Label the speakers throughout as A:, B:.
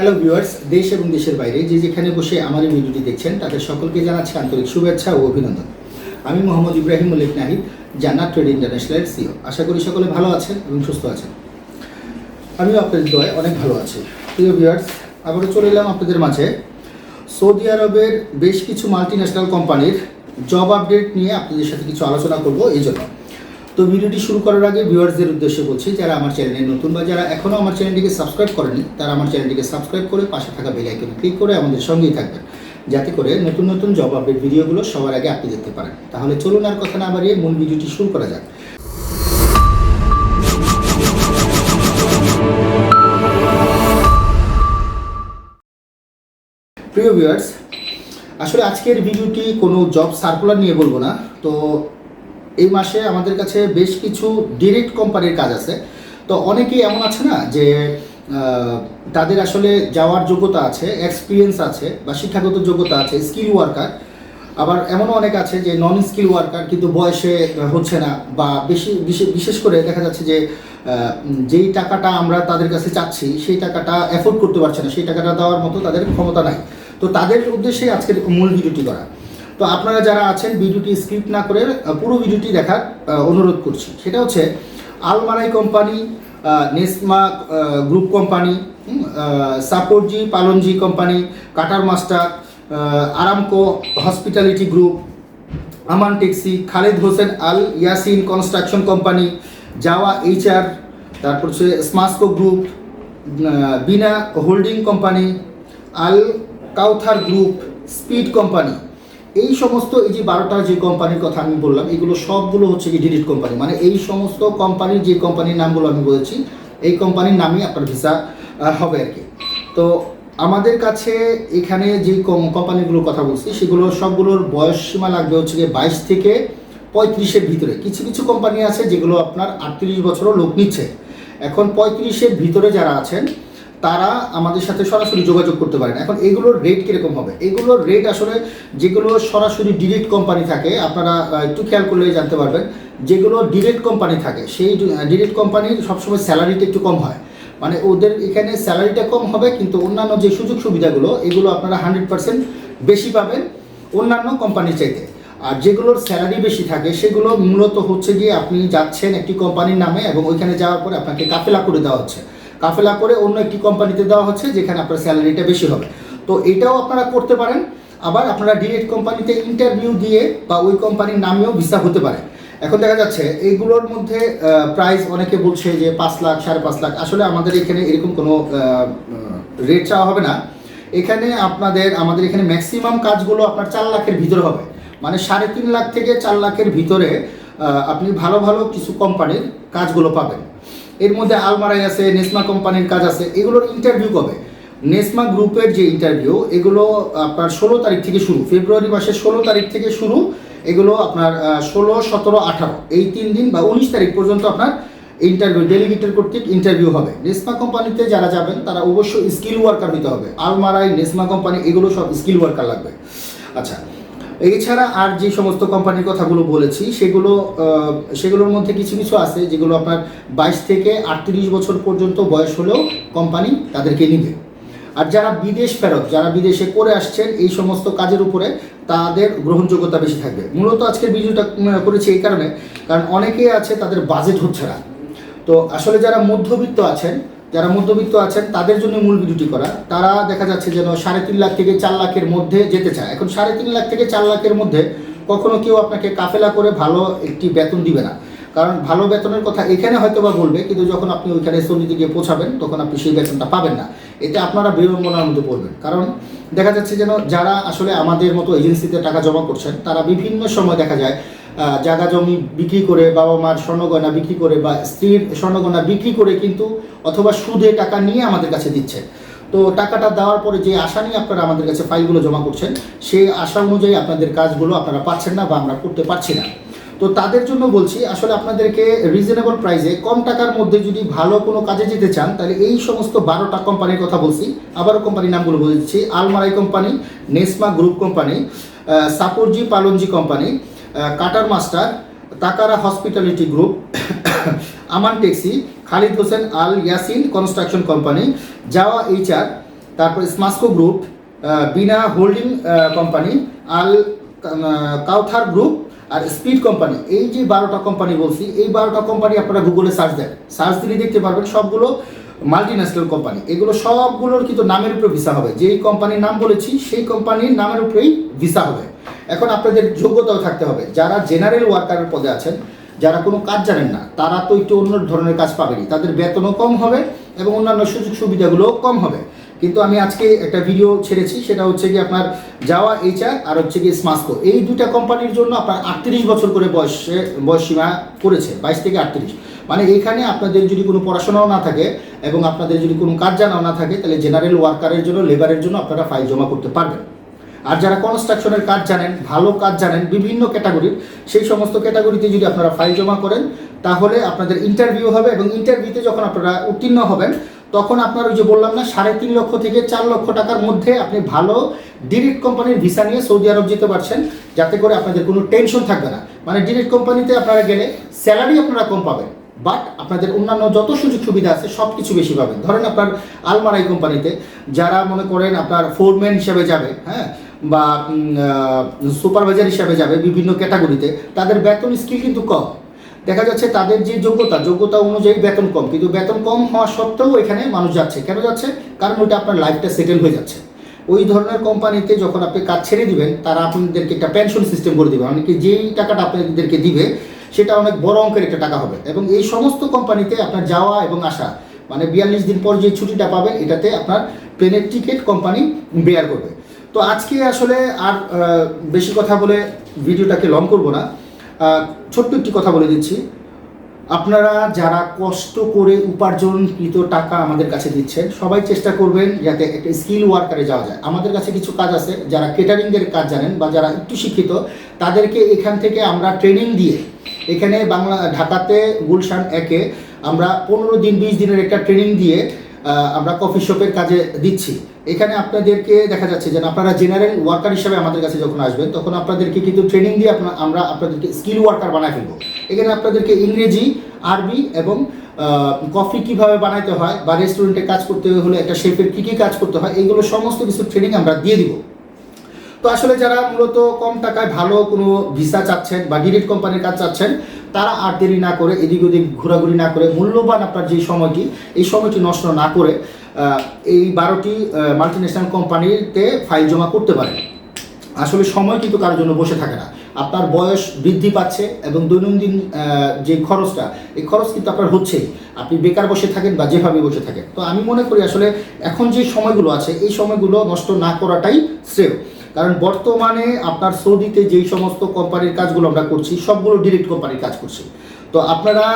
A: Hello viewers দেশ এবং দেশের বাইরে যে যেখানে বসে আমার এই ভিডিওটি দেখছেন, তাদের সকলকে জানাচ্ছি আন্তরিক শুভেচ্ছা ও অভিনন্দন। আমি মোহাম্মদ ইব্রাহিম মল্লিক নাহিদ, জান্নাত ট্রেড ইন্টারন্যাশনালের সিও আশা করি সকলে ভালো আছেন এবং সুস্থ আছেন। আমিও আপনাদের দোয়ায় অনেক ভালো আছি। প্রিয় ভিউয়ার্স আবারও চলে এলাম আপনাদের মাঝে। সৌদি আরবের বেশ কিছু মাল্টি ন্যাশনাল কোম্পানির জব আপডেট নিয়ে আপনাদের সাথে কিছু আলোচনা করব, এই জন্য। তো ভিডিওটি শুরু করার আগে ভিউয়ার্সদের উদ্দেশ্যে বলছি, যারা আমার চ্যানেলে নতুন বা যারা এখনও আমার চ্যানেলটিকে সাবস্ক্রাইব করেনি, তারা আমার চ্যানেলটিকে সাবস্ক্রাইব করে পাশে থাকা বেল আইকনে ক্লিক করে আমাদের সঙ্গেই থাকবেন। যাতে করে নতুন নতুন জব আপডেট ভিডিওগুলো সবার আগে আপনি দেখতে পারেন। তাহলে চলুন আর কথা না বাড়িয়ে মূল ভিডিওটি শুরু করা যাক। প্রিয় ভিউয়ার্স, আসলে আজকের ভিডিওটি কোনো জব সার্কুলার নিয়ে বলব না। তো এই মাসে আমাদের কাছে বেশ কিছু ডিরেক্ট কোম্পানির কাজ আছে। তো অনেকেই এমন আছে না যে তাদের আসলে যাওয়ার যোগ্যতা আছে এক্সপিরিয়েন্স আছে বা শিক্ষাগত যোগ্যতা আছে স্কিল ওয়ার্কার আবার এমনও অনেক আছে যে নন স্কিল ওয়ার্কার কিন্তু বয়সে হচ্ছে না বা বেশি, বিশে- বিশেষ করে দেখা যাচ্ছে যে যেই টাকাটা আমরা তাদের কাছে চাচ্ছি, সেই টাকাটা অ্যাফোর্ড করতে পারছে না, সেই টাকাটা দেওয়ার মতো তাদের ক্ষমতা নাই। তো তাদের উদ্দেশ্যে আজকের মূল ভিডিওটি করা। তো আপনারা যারা আছেন, ভিডিওটি স্ক্রিপ্ট না করে পুরো ভিডিওটি দেখার অনুরোধ করছি। সেটা হচ্ছে Almarai company Nesma group company Shapoorji, Pallonji company cutter master Aramco hospitality group Aman taxi, Khaled Hossain Al Yasin construction company Jawa HR, তারপর হচ্ছে SMASCO group Bina holding company Al Kawthar group speed company এই সমস্ত এই যে বারোটা যে কোম্পানির কথা আমি বললাম, এগুলো সবগুলো হচ্ছে কি ডিলিট কোম্পানি। মানে এই সমস্ত কোম্পানির যে কোম্পানির নামগুলো আমি বলেছি, এই কোম্পানির নামই আপনার ভিসা হবে আর কি। তো আমাদের কাছে এখানে যে কম- কোম্পানিগুলোর কথা বলছি, সেগুলো সবগুলোর বয়স সীমা লাগবে হচ্ছে গিয়ে বাইশ থেকে পঁয়ত্রিশের ভিতরে। কিছু কিছু কোম্পানি আছে যেগুলো আপনার আটত্রিশ বছরও লোক নিচ্ছে। এখন পঁয়ত্রিশের ভিতরে যারা আছেন তারা আমাদের সাথে সরাসরি যোগাযোগ করতে পারেন এখন এগুলোর রেট কীরকম হবে? এগুলোর রেট আসলে যেগুলো সরাসরি ডিরেক্ট কোম্পানি থাকে, আপনারা একটু খেয়াল করলে জানতে পারবেন, যেগুলো ডিরেক্ট কোম্পানি থাকে, সেই ডিরেক্ট কোম্পানির সবসময় স্যালারিটা একটু কম হয়। মানে ওদের এখানে স্যালারিটা কম হবে, কিন্তু অন্যান্য যে সুযোগ সুবিধাগুলো, এগুলো আপনারা হান্ড্রেড পার্সেন্ট বেশি পাবেন অন্যান্য কোম্পানির চাইতে। আর যেগুলোর স্যালারি বেশি থাকে, সেগুলো মূলত হচ্ছে গিয়ে আপনি যাচ্ছেন একটি কোম্পানির নামে এবং ওইখানে যাওয়ার পরে আপনাকে কাফেলা করে দেওয়া হচ্ছে। কাফেলা করে অন্য একটি কোম্পানিতে দেওয়া হচ্ছে, যেখানে আপনার স্যালারিটা বেশি হবে। তো এটাও আপনারা করতে পারেন। আবার আপনারা ডিরেক্ট কোম্পানিতে ইন্টারভিউ দিয়ে বা ওই কোম্পানির নামেও ভিসা হতে পারে। এখন দেখা যাচ্ছে এইগুলোর মধ্যে প্রাইস অনেকে বলছে যে পাঁচ লাখ, সাড়ে পাঁচ লাখ। আসলে আমাদের এখানে এরকম কোনো রেট চাওয়া হবে না। এখানে আপনাদের, আমাদের এখানে ম্যাক্সিমাম কাজগুলো আপনার চার লাখের ভিতরে হবে। মানে সাড়ে তিন লাখ থেকে চার লাখের ভিতরে আপনি ভালো ভালো কিছু কোম্পানির কাজগুলো পাবেন। এর মধ্যে আলমারাই আছে নেসমা কোম্পানির কাজ আছে, এগুলোর ইন্টারভিউ কবে? নেসমা গ্রুপের যে ইন্টারভিউ এগুলো আপনার ষোলো তারিখ থেকে শুরু, ফেব্রুয়ারি মাসের ষোলো তারিখ থেকে শুরু, এগুলো আপনার ষোলো, সতেরো, আঠারো, এই তিন দিন বা উনিশ তারিখ পর্যন্ত আপনার ইন্টারভিউ ডেলিগেটের কর্তৃক ইন্টারভিউ হবে। নেসমা কোম্পানিতে যারা যাবেন, তারা অবশ্যই স্কিল ওয়ার্কার হতে হবে। আলমারাই নেসমা কোম্পানি, এগুলো সব স্কিল ওয়ার্কার লাগবে। আচ্ছা এছাড়া আর যে সমস্ত কোম্পানির কথাগুলো বলেছি, সেগুলো সেগুলোর মধ্যে কিছু কিছু আছে যেগুলো আপনার বাইশ থেকে আটত্রিশ বছর পর্যন্ত বয়স হলেও কোম্পানি তাদেরকে নিবে। আর যারা বিদেশ ফেরত, যারা বিদেশে করে আসছেন এই সমস্ত কাজের উপরে তাদের গ্রহণযোগ্যতা বেশি থাকবে। মূলত আজকের ভিডিওটা করেছি এই কারণে, কারণ অনেকেই আছে তাদের বাজেট হচ্ছে না। তো আসলে যারা মধ্যবিত্ত আছেন যারা মধ্যবিত্ত আছেন, তাদের জন্য মূল ভিডিওটি করা। তারা দেখা যাচ্ছে যেন সাড়ে তিন লাখ থেকে চার লাখের মধ্যে যেতে চায়। এখন সাড়ে তিন লাখ থেকে চার লাখের মধ্যে কখনো কেউ আপনাকে কাফেলা করে ভালো একটি বেতন দিবে না। কারণ ভালো বেতনের কথা এখানে হয়তো বা বলবে, কিন্তু যখন আপনি ওইখানে সৌদিতে গিয়ে পৌঁছাবেন, তখন আপনি সেই বেতনটা পাবেন না। এতে আপনারা বিড়ম্বনার মধ্যে পড়বেন। কারণ দেখা যাচ্ছে যেন যারা আসলে আমাদের মতো এজেন্সিতে টাকা জমা করছেন, তারা বিভিন্ন সময় দেখা যায় জায়গা জমি বিক্রি করে বাবা মার স্বর্ণগয়না বিক্রি করে বা স্ত্রীর স্বর্ণগয়না বিক্রি করে কিন্তু অথবা সুদে টাকা নিয়ে আমাদের কাছে দিচ্ছে তো টাকাটা দেওয়ার পরে যে আশা নিয়ে আপনারা আমাদের কাছে ফাইলগুলো জমা করছেন, সেই আশা অনুযায়ী আপনাদের কাজগুলো আপনারা পাচ্ছেন না বা আমরা করতে পারছি না। তো তাদের জন্য বলছি, আসলে আপনাদেরকে রিজনেবল প্রাইসে কম টাকার মধ্যে যদি ভালো কোনো কাজে যেতে চান, তাহলে এই সমস্ত বারোটা কোম্পানির কথা বলছি। আবারও কোম্পানির নামগুলো বলছি Almarai company Nesma group company Shapoorji Pallonji company cutter master, Takara hospitality group, Aman taxi, Khalid Hossain Al Yasin construction company, Jawa HR, তারপর SMASCO group Bina holding company, Al Kawthar group আর speed company. এই যে বারোটা company বলছি, এই বারোটা company আপনারা গুগলে search দেন। Search দিলে দেখতে পারবেন সবগুলো মাল্টি ন্যাশনাল কোম্পানি এগুলো সবগুলোর কিন্তু নামের উপরে ভিসা হবে। যেই কোম্পানির নাম বলেছি, সেই কোম্পানির নামের উপরেই ভিসা হবে। এখন আপনাদের যোগ্যতাও থাকতে হবে। যারা জেনারেল ওয়ার্কারের পদে আছেন, যারা কোনো কাজ জানেন না, তারা তো একটু অন্য ধরনের কাজ পাবেনি তাদের বেতনও কম হবে এবং অন্যান্য সুযোগ সুবিধাগুলোও কম হবে। কিন্তু আমি আজকে একটা ভিডিও ছেড়েছি, সেটা হচ্ছে কি আপনার যাওয়া এইচআর আর হচ্ছে কি স্মাস্কো এই দুটা কোম্পানির জন্য আপনার আটত্রিশ বছর করে বয়সে বয়স সীমা করেছে, বাইশ থেকে আটত্রিশ। মানে এইখানে আপনাদের যদি কোনো পড়াশোনাও না থাকে এবং আপনাদের যদি কোনো কাজ জানাও না থাকে, তাহলে জেনারেল ওয়ার্কারের জন্য লেবারের জন্য আপনারা ফাইল জমা করতে পারবেন। আর যারা কনস্ট্রাকশনের কাজ জানেন, ভালো কাজ জানেন, বিভিন্ন ক্যাটাগরির সেই সমস্ত ক্যাটাগরিতে যদি আপনারা ফাইল জমা করেন, তাহলে আপনাদের ইন্টারভিউ হবে এবং ইন্টারভিউতে যখন আপনারা উত্তীর্ণ হবেন, তখন আপনার ওই যে বললাম না, সাড়ে তিন লক্ষ থেকে চার লক্ষ টাকার মধ্যে আপনি ভালো ডিরেক্ট কোম্পানির ভিসা নিয়ে সৌদি আরব যেতে পারছেন, যাতে করে আপনাদের কোনো টেনশন থাকবে না। মানে ডিরেক্ট কোম্পানিতে আপনারা গেলে স্যালারি আপনারা কম পাবেন। বাট আপনাদের অন্যান্য যত সুযোগ সুবিধা আছে সব কিছু বেশি পাবেন। ধরেন আপনার আলমারাই কোম্পানিতে যারা মনে করেন আপনার ফোরম্যান হিসাবে যাবে হ্যাঁ বা সুপারভাইজার হিসাবে যাবে বিভিন্ন ক্যাটাগরিতে তাদের বেতন স্কিল কিন্তু কম। দেখা যাচ্ছে তাদের যে যোগ্যতা যোগ্যতা অনুযায়ী বেতন কম। কিন্তু বেতন কম হওয়া সত্ত্বেও এখানে মানুষ যাচ্ছে। কেন যাচ্ছে? কারণ ওইটা আপনার লাইফটা সেটেল হয়ে যাচ্ছে। ওই ধরনের কোম্পানিতে যখন আপনি কাজ ছেড়ে দিবেন, তারা আপনাদেরকে একটা পেনশন সিস্টেম করে দিবে। মানে কি যেই টাকাটা আপনাদেরকে দিবে সেটা অনেক বড় অঙ্কের একটা টাকা হবে। এবং এই সমস্ত কোম্পানিতে আপনার যাওয়া এবং আসা মানে বিয়াল্লিশ দিন পর যে ছুটিটা পাবেন, এটাতে আপনার প্লেনের টিকিট কোম্পানি বেয়ার করবে। তো আজকে আসলে আর বেশি কথা বলে ভিডিওটাকে লং করব না। ছোট্ট একটি কথা বলে দিচ্ছি। আপনারা যারা কষ্ট করে উপার্জনকৃত টাকা আমাদের কাছে দিচ্ছেন, সবাই চেষ্টা করবেন যাতে একটা স্কিল ওয়ার্কারে যাওয়া যায়। আমাদের কাছে কিছু কাজ আছে, যারা কেটারিংয়ের কাজ জানেন বা যারা একটু শিক্ষিত, তাদেরকে এখান থেকে আমরা ট্রেনিং দিয়ে এখানে বাংলা, ঢাকাতে গুলশান একে আমরা পনেরো দিন, বিশ দিনের একটা ট্রেনিং দিয়ে আমরা কফি শপের কাজে দিচ্ছি। এখানে আপনাদেরকে দেখা যাচ্ছে যে আপনারা জেনারেল ওয়ার্কার হিসাবে আমাদের কাছে যখন আসবেন, তখন আপনাদেরকে কিন্তু ট্রেনিং দিয়ে আমরা আপনাদেরকে স্কিল ওয়ার্কার বানায় ফেলব। এখানে আপনাদেরকে ইংরেজি, আরবি এবং কফি কীভাবে বানাইতে হয় বা রেস্টুরেন্টে কাজ করতে হলে একটা শেফের কী কী কাজ করতে হয় এগুলো সমস্ত কিছু ট্রেনিং আমরা দিয়ে দিব। তো আসলে যারা মূলত কম টাকায় ভালো কোনো ভিসা চাচ্ছেন বা ডিরেক্ট কোম্পানির কাজ চাচ্ছেন, তারা আর দেরি না করে এদিক ওদিক ঘোরাঘুরি না করে মূল্যবান আপনার যে সময়টি, এই সময়টি নষ্ট না করে এই বারোটি মাল্টি ন্যাশনাল কোম্পানিতে ফাইল জমা করতে পারেন। আসলে সময় কিন্তু কারোর জন্য বসে থাকে না। আপনার বয়স বৃদ্ধি পাচ্ছে এবং দৈনন্দিন যে খরচটা, এই খরচ কিন্তু আপনার হচ্ছেই। আপনি বেকার বসে থাকেন বা যেভাবে বসে থাকেন। তো আমি মনে করি আসলে এখন যে সময়গুলো আছে, এই সময়গুলো নষ্ট না করাটাই শ্রেয়। কারণ বর্তমানে আপনার সৌদিতে যেই সমস্ত কোম্পানির কাজগুলো আমরা করছি, সবগুলো ডিরেক্ট কোম্পানির কাজ করছি। তো আপনারা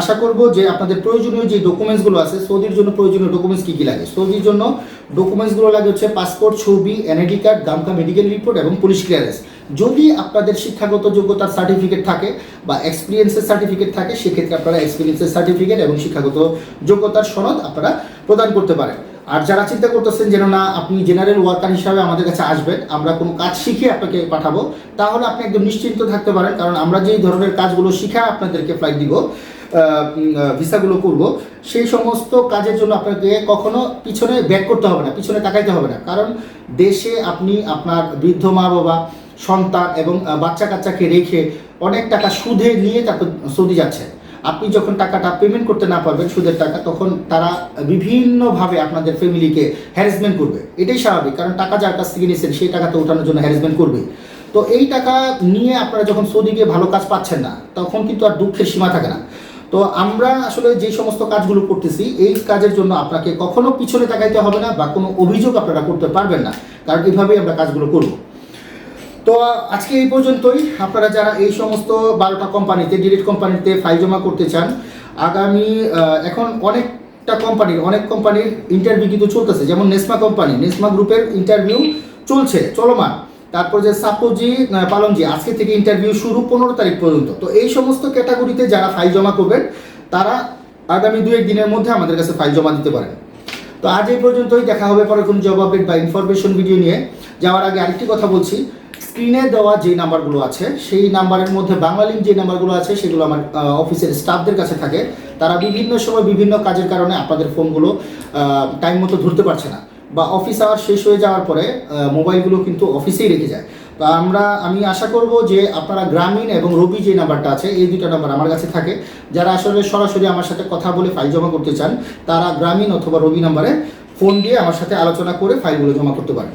A: আশা করব যে আপনাদের প্রয়োজনীয় যে ডকুমেন্টসগুলো আছে, সৌদির জন্য প্রয়োজনীয় ডকুমেন্টস কী কী লাগে? সৌদির জন্য ডকুমেন্টসগুলো লাগে হচ্ছে পাসপোর্ট ছবি এনআইডি কার্ড দামকা মেডিকেল রিপোর্ট এবং পুলিশ ক্লিয়ারেন্স যদি আপনাদের শিক্ষাগত যোগ্যতার সার্টিফিকেট থাকে বা এক্সপিরিয়েন্সের সার্টিফিকেট থাকে, সেক্ষেত্রে আপনারা এক্সপিরিয়েন্সের সার্টিফিকেট এবং শিক্ষাগত যোগ্যতার সনদ আপনারা প্রদান করতে পারেন। আর যারা চিন্তা করতেছেন যেন না, আপনি জেনারেল ওয়ার্কার হিসাবে আমাদের কাছে আসবেন, আমরা কোনো কাজ শিখে আপনাকে পাঠাবো, তাহলে আপনি একদম নিশ্চিন্ত থাকতে পারেন, কারণ আমরা যেই ধরনের কাজগুলো শিখে আপনাদেরকে ফ্লাইট দিব ভিসাগুলো করব, সেই সমস্ত কাজের জন্য আপনাকে কখনো পিছনে ব্যাক করতে হবে না, পিছনে তাকাইতে হবে না। কারণ দেশে আপনি আপনার বৃদ্ধ মা বাবা সন্তান এবং বাচ্চা কাচ্চাকে রেখে অনেক টাকা সুদে নিয়ে তারপর সৌদি যাচ্ছেন। আপনি যখন টাকাটা পেমেন্ট করতে না পারবেন, সুদের টাকা, তখন তারা বিভিন্নভাবে আপনাদের ফ্যামিলিকে হ্যারাসমেন্ট করবে। এটাই স্বাভাবিক, কারণ টাকা যার কাছ থেকে নিয়েছেন, সেই টাকাটা ওঠানোর জন্য হ্যারাসমেন্ট করবে। তো এই টাকা নিয়ে আপনারা যখন সৌদি গিয়ে ভালো কাজ পাচ্ছেন না, তখন কিন্তু আর দুঃখের সীমা থাকে না। তো আমরা আসলে যে সমস্ত কাজগুলো করতেছি, এই কাজের জন্য আপনাকে কখনো পিছনে তাকাইতে হবে না বা কোনো অভিযোগ আপনারা করতে পারবেন না, কারণ এইভাবেই আমরা কাজগুলো করব। তো আজকে এই পর্যন্তই। আপনারা যারা এই সমস্ত বারোটা কোম্পানিতে ডিরেক্ট কোম্পানিতে ফাইল জমা করতে চান, আগামী এখন অনেকটা কোম্পানির অনেক কোম্পানির ইন্টারভিউ কিন্তু চলতেছে। যেমন নেসমা কোম্পানি নেসমা গ্রুপের ইন্টারভিউ চলছে, চলমান। তারপর যে সাপোজি পালনজি আজকে থেকে ইন্টারভিউ শুরু পনেরো তারিখ পর্যন্ত। তো এই সমস্ত ক্যাটাগরিতে যারা ফাইল জমা করবেন, তারা আগামী দু এক দিনের মধ্যে আমাদের কাছে ফাইল জমা দিতে পারেন। তো আজ এই পর্যন্তই। দেখা হবে পরে কোনো জব আপডেট বা ইনফরমেশন ভিডিও নিয়ে। যাওয়ার আগে আরেকটি কথা বলছি। স্ক্রিনে দেওয়া যে নাম্বারগুলো আছে, সেই নাম্বারের মধ্যে বাংলা লিঙ্ক যে নাম্বারগুলো আছে, সেগুলো আমার অফিসের স্টাফদের কাছে থাকে। তারা বিভিন্ন সময় বিভিন্ন কাজের কারণে আপনাদের ফোনগুলো টাইম মতো ধরতে পারছে না। বা অফিস আওয়ার শেষ হয়ে যাওয়ার পরে মোবাইলগুলো কিন্তু অফিসেই রেখে যায়। তো আমরা, আমি আশা করব যে আপনারা গ্রামীণ এবং রবি যে নাম্বারটা আছে, এই দুটো নাম্বার আমার কাছে থাকে। যারা আসলে সরাসরি আমার সাথে কথা বলে ফাইল জমা করতে চান, তারা গ্রামীণ অথবা রবি নাম্বারে ফোন দিয়ে আমার সাথে আলোচনা করে ফাইলগুলো জমা করতে পারেন।